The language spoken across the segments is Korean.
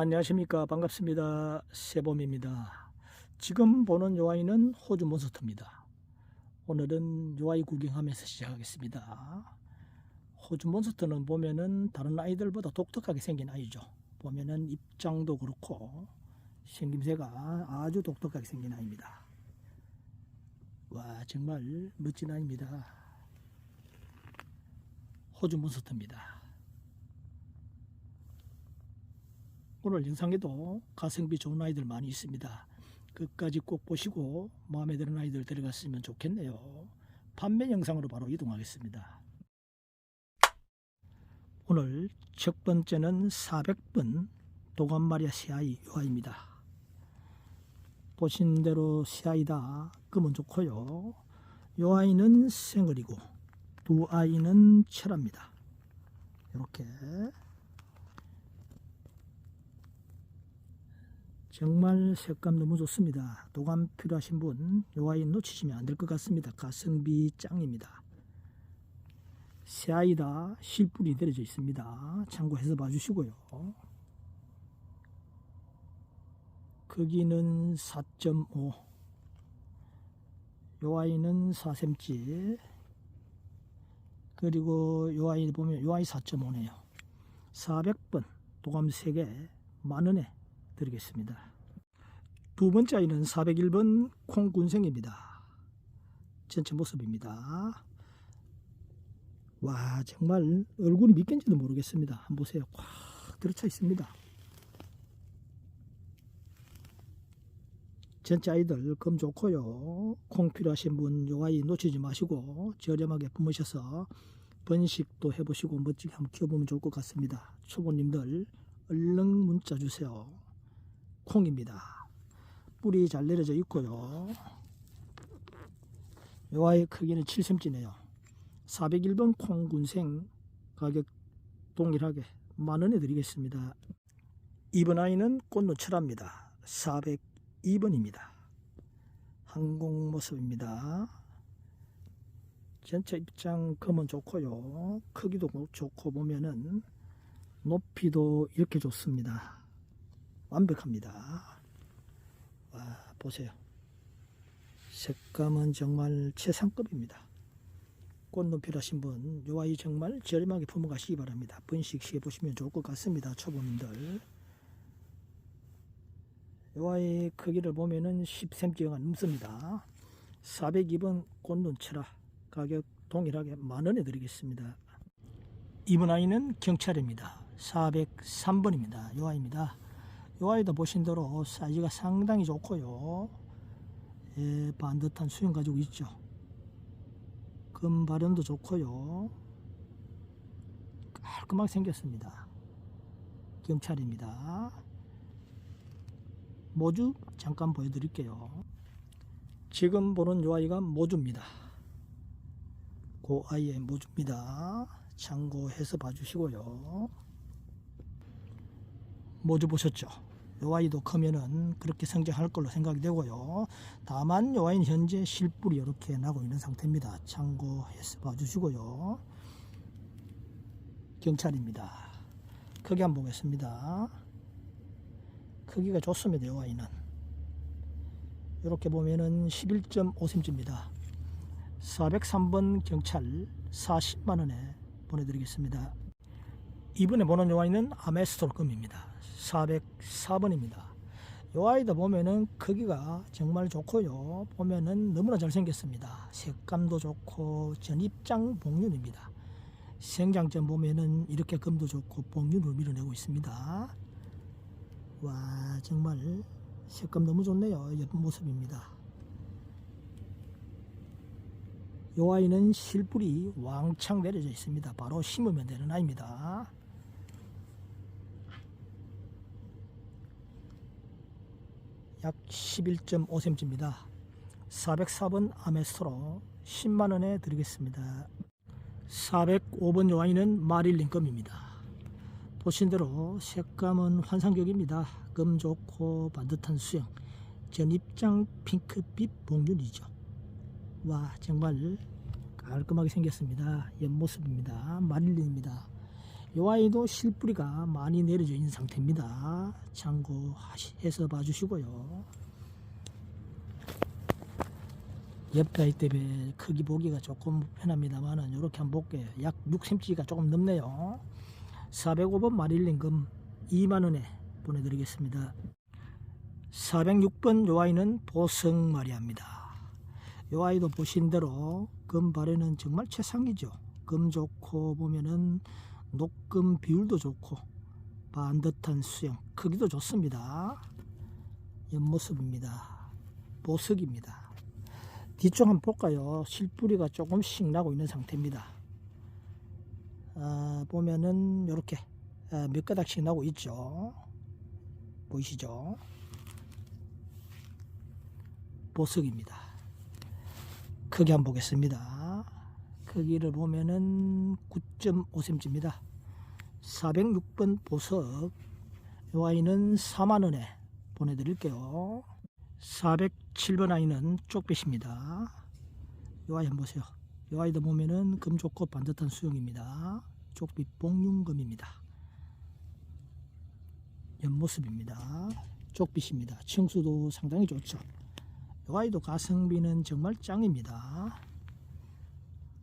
안녕하십니까. 반갑습니다. 세범입니다. 지금 보는 요 아이는 호주 몬스터입니다. 오늘은 요 아이 구경하면서 시작하겠습니다. 호주 몬스터는 보면은 다른 아이들보다 독특하게 생긴 아이죠. 보면은 입장도 그렇고 생김새가 아주 독특하게 생긴 아이입니다. 와 정말 멋진 아이입니다. 호주 몬스터입니다 오늘 영상에도 가성비 좋은 아이들 많이 있습니다. 끝까지 꼭 보시고 마음에 드는 아이들 데려갔으면 좋겠네요. 판매 영상으로 바로 이동하겠습니다. 오늘 첫 번째는 400번 도감마리아 새아이 요아입니다. 보신 대로 새아이다 금은 좋고요. 요 아이는 생얼이고 두 아이는 철합니다. 이렇게 정말 색감 너무 좋습니다. 도감 필요하신 분, 요 아이 놓치시면 안 될 것 같습니다. 가성비 짱입니다. 새 아이다 실뿔이 내려져 있습니다. 참고해서 봐주시고요. 크기는 4.5, 요 아이는 4cm, 그리고 요 아이 보면 요 아이 4.5네요. 400번 도감 3개 만원에 드리겠습니다. 두 번째 아이는 401번 콩군생입니다. 전체 모습입니다. 와 정말 얼굴이 믿긴지도 모르겠습니다. 한번 보세요. 꽉 들어차 있습니다. 전체 아이들 금 좋고요. 콩 필요하신 분 요 아이 놓치지 마시고 저렴하게 품으셔서 번식도 해보시고 멋지게 한번 키워보면 좋을 것 같습니다. 초보님들 얼른 문자 주세요. 콩입니다. 뿌리 잘 내려져 있고요. 요 아이 크기는 7cm네요. 401번 콩군생 가격 동일하게 만원에 드리겠습니다. 이번 아이는 꽃노철합니다. 402번입니다. 항공 모습입니다. 전체 입장 검은 좋고요. 크기도 좋고 보면은 높이도 이렇게 좋습니다. 완벽합니다. 와, 보세요. 색감은 정말 최상급입니다. 꽃눈 필요하신 분, 요 아이 정말 저렴하게 품어가시기 바랍니다. 번식 시해 보시면 좋을 것 같습니다. 초보님들. 요 아이 크기를 보면은 10cm가 넘습니다. 402번 꽃눈 철화 가격 동일하게 만원에 드리겠습니다. 이번 아이는 경찰입니다. 403번입니다. 요 아이입니다. 요 아이도 보신 대로 사이즈가 상당히 좋고요. 예, 반듯한 수영 가지고 있죠. 금 발현도 좋고요. 깔끔하게 생겼습니다. 경찰입니다. 모주 잠깐 보여드릴게요. 지금 보는 요 아이가 모주입니다. 그 아이의 모주입니다. 참고해서 봐주시고요. 모주 보셨죠? 요 아이도 크면은 그렇게 성장할 걸로 생각이 되고요. 다만 요 아이는 현재 실뿔이 이렇게 나고 있는 상태입니다. 참고해서 봐주시고요. 경찰입니다. 크기 한번 보겠습니다. 크기가 좋습니다. 요 아이는. 이렇게 보면은 11.5cm입니다. 403번 경찰 40만원에 보내드리겠습니다. 이번에 보는 요 아이는 아메스토르금입니다. 404번입니다. 요 아이도 보면은 크기가 정말 좋고요. 보면은 너무나 잘생겼습니다. 색감도 좋고 전입장 복륜입니다. 생장점 보면은 이렇게 금도 좋고 복륜을 밀어내고 있습니다. 와 정말 색감 너무 좋네요. 예쁜 모습입니다. 요 아이는 실뿔이 왕창 내려져 있습니다. 바로 심으면 되는 아이입니다. 약 11.5cm입니다. 404번 아메스토로 10만원에 드리겠습니다. 405번 요아이는 마릴린금입니다. 보신 대로 색감은 환상적입니다. 금 좋고 반듯한 수영, 전입장 핑크빛 복륜이죠. 와 정말 깔끔하게 생겼습니다. 옆모습입니다. 마릴린입니다. 요 아이도 실뿌리가 많이 내려져 있는 상태입니다. 참고해서 봐주시고요. 옆에 아이 때문에 크기 보기가 조금 편합니다만은 이렇게 한번 볼게요. 약 6cm가 조금 넘네요. 405번 마릴린금 2만원에 보내드리겠습니다. 406번 요 아이는 보성 마리아입니다. 요 아이도 보신 대로 금 발에는 정말 최상이죠. 금 좋고 보면은 녹금 비율도 좋고 반듯한 수영 크기도 좋습니다. 옆모습입니다. 보석입니다. 뒤쪽 한번 볼까요? 실뿌리가 조금씩 나고 있는 상태입니다. 아, 보면은 이렇게 몇 가닥씩 나고 있죠. 보이시죠? 보석입니다. 크기 한번 보겠습니다. 크기를 보면은 9.5cm입니다. 406번 보석 이 아이는 4만원에 보내드릴게요. 407번 아이는 쪽빛입니다. 이 아이 한번 보세요. 이 아이도 보면은 금 좋고 반듯한 수영입니다. 쪽빛 복륜금입니다. 옆모습입니다. 쪽빛입니다. 층수도 상당히 좋죠. 이 아이도 가성비는 정말 짱입니다.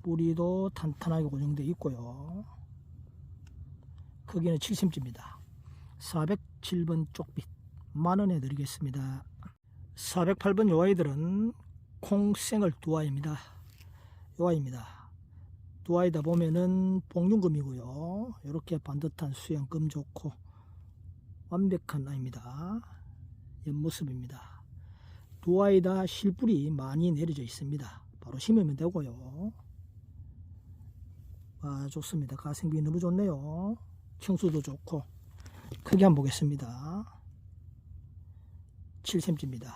뿌리도 탄탄하게 고정되어 있고요. 크기는 7cm입니다. 407번 쪽빛 만원에 드리겠습니다. 408번 요 아이들은 콩생을 두 아이입니다. 요 아이입니다. 두 아이다 보면은 복륜금이고요. 이렇게 반듯한 수영금 좋고 완벽한 아이입니다. 옆모습입니다. 두 아이 다 실뿌리 많이 내려져 있습니다. 바로 심으면 되고요. 아, 좋습니다. 가성비 너무 좋네요. 청수도 좋고 크기 한번 보겠습니다. 7cm입니다.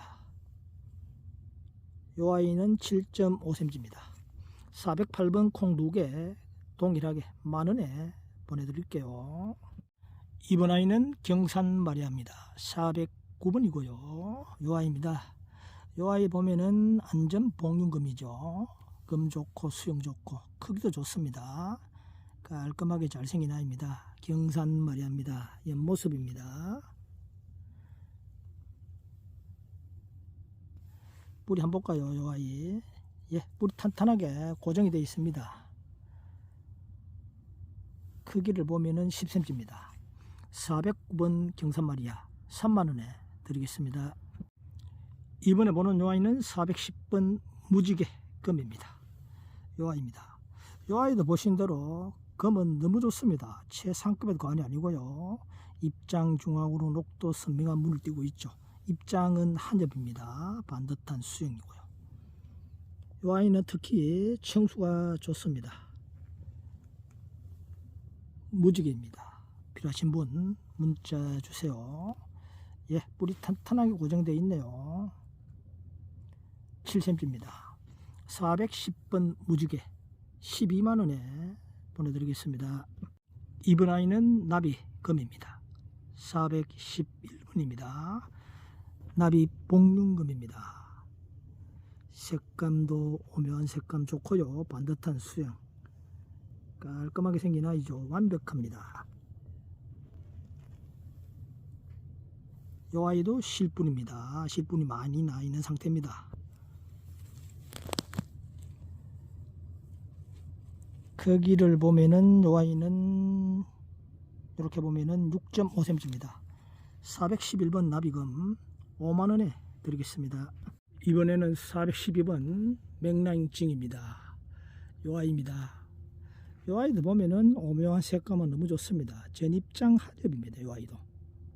요 아이는 7.5cm입니다. 408번 콩두개 동일하게 만원에 보내드릴게요. 이번 아이는 경산 마리아입니다. 409번이고요. 요 아이입니다. 요 아이 보면은 안전 복륜금이죠. 금 좋고 수영 좋고 크기도 좋습니다. 깔끔하게 잘생긴 아이입니다. 경산 마리아입니다. 옆모습입니다. 뿌리 한번 볼까요? 요 아이. 예, 뿌리 탄탄하게 고정이 되어 있습니다. 크기를 보면은 10cm입니다. 409번 경산 마리아 3만원에 드리겠습니다. 이번에 보는 요 아이는 410번 무지개 금입니다. 요 아이입니다. 요 아이도 보신 대로 금은 너무 좋습니다. 최상급의 관이 아니고요. 입장 중앙으로 녹도 선명한 문을 띄고 있죠. 입장은 한엽입니다. 반듯한 수영이고요. 이 아이는 특히 청수가 좋습니다. 무지개입니다. 필요하신 분 문자 주세요. 예, 뿌리 탄탄하게 고정되어 있네요. 7cm입니다. 410번 무지개 12만원에 보내드리겠습니다. 이번 아이는 나비 금입니다. 411분입니다. 나비 복륜금입니다. 색감도 오묘한 색감 좋고요. 반듯한 수영. 깔끔하게 생긴 아이죠. 완벽합니다. 이 아이도 실분입니다. 실분이 많이 나 있는 상태입니다. 크기를 보면은 이 아이는 이렇게 보면은 6.5cm입니다. 411번 나비금 5만원에 드리겠습니다. 이번에는 412번 맥라인증입니다. 요 아이입니다. 요 아이도 보면은 오묘한 색감은 너무 좋습니다. 전입장 하엽입니다. 요 아이도.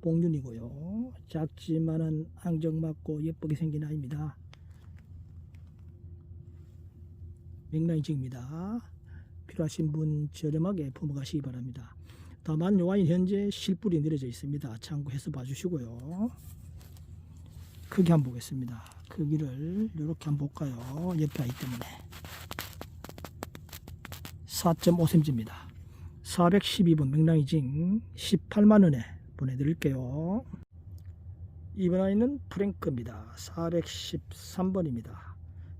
복륜이고요. 작지만은 안정맞고 예쁘게 생긴 아이입니다. 맥라인증입니다. 필요하신 분 저렴하게 품어가시기 바랍니다. 다만 요 아이 현재 실뿌리 내려져 있습니다. 참고해서 봐주시고요. 크기 한번 보겠습니다. 크기를 이렇게 한번 볼까요? 옆에 아이 때문에 4.5cm입니다. 412번 맥라이징 18만원에 보내드릴게요. 이번 아이는 프랭크입니다. 413번입니다.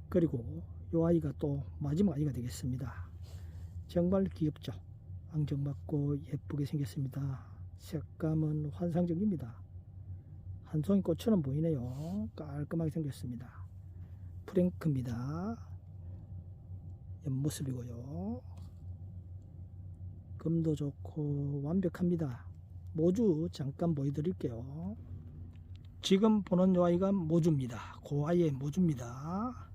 그리고 이 아이가 또 마지막 아이가 되겠습니다. 정말 귀엽죠? 앙증맞고 예쁘게 생겼습니다. 색감은 환상적입니다. 한 송이 꽃처럼 보이네요. 깔끔하게 생겼습니다. 프랭크입니다. 옆모습이고요. 금도 좋고 완벽합니다. 모주 잠깐 보여드릴게요. 지금 보는 요 아이가 모주입니다. 그 아이의 모주입니다.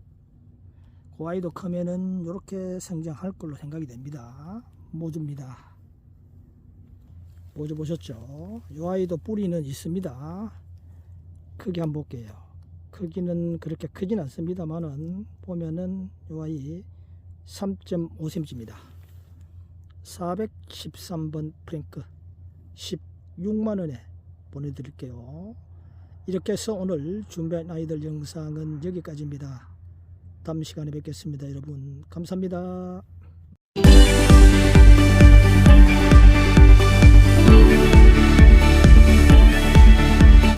그 아이도 크면은 이렇게 성장할 걸로 생각이 됩니다. 모주입니다. 모주 보셨죠? 요 아이도 뿌리는 있습니다. 크기 한번 볼게요. 크기는 그렇게 크진 않습니다만은 보면은 요 아이 3.5cm입니다. 413번 프랭크 16만원에 보내드릴게요. 이렇게 해서 오늘 준비한 아이들 영상은 여기까지입니다. 다음 시간에 뵙겠습니다. 여러분 감사합니다.